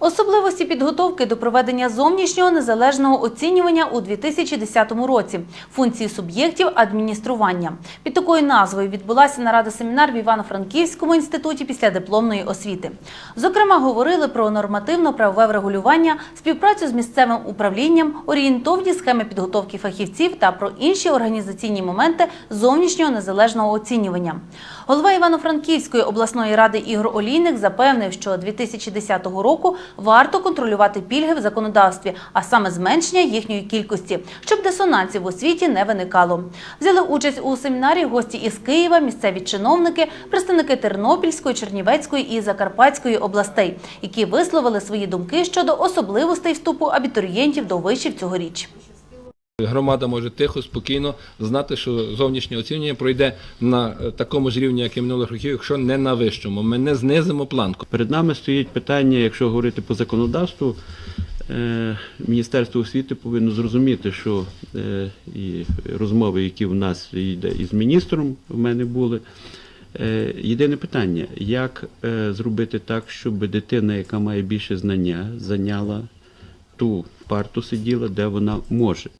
Особливості підготовки до проведення зовнішнього незалежного оцінювання у 2010 році, функції суб'єктів адміністрування. Під такою назвою відбулася нарада семінар в Івано-Франківському інституті після дипломної освіти. Зокрема, говорили про нормативно-правове врегулювання, співпрацю з місцевим управлінням, орієнтовні схеми підготовки фахівців та про інші організаційні моменти зовнішнього незалежного оцінювання. Голова Івано-Франківської обласної ради Ігор Олійник запевнив, що 2010 року варто контролювати пільги в законодавстві, а саме зменшення їхньої кількості, щоб дисонансів в освіті не виникало. Взяли участь у семінарі гості із Києва, місцеві чиновники, представники Тернопільської, Чернівецької і Закарпатської областей, які висловили свої думки щодо особливостей вступу абітурієнтів до вишів цьогоріч. Громада може тихо, спокійно знати, що зовнішнє оцінювання пройде на е, такому ж рівні, як і минулих років, якщо не на вищому. Ми не знизимо планку. Перед нами стоїть питання, якщо говорити по законодавству, е, Міністерство освіти повинно зрозуміти, що е, і розмови, які в нас йде із міністром, в мене були. Єдине питання, як зробити так, щоб дитина, яка має більше знання, зайняла ту парту сиділа, де вона може.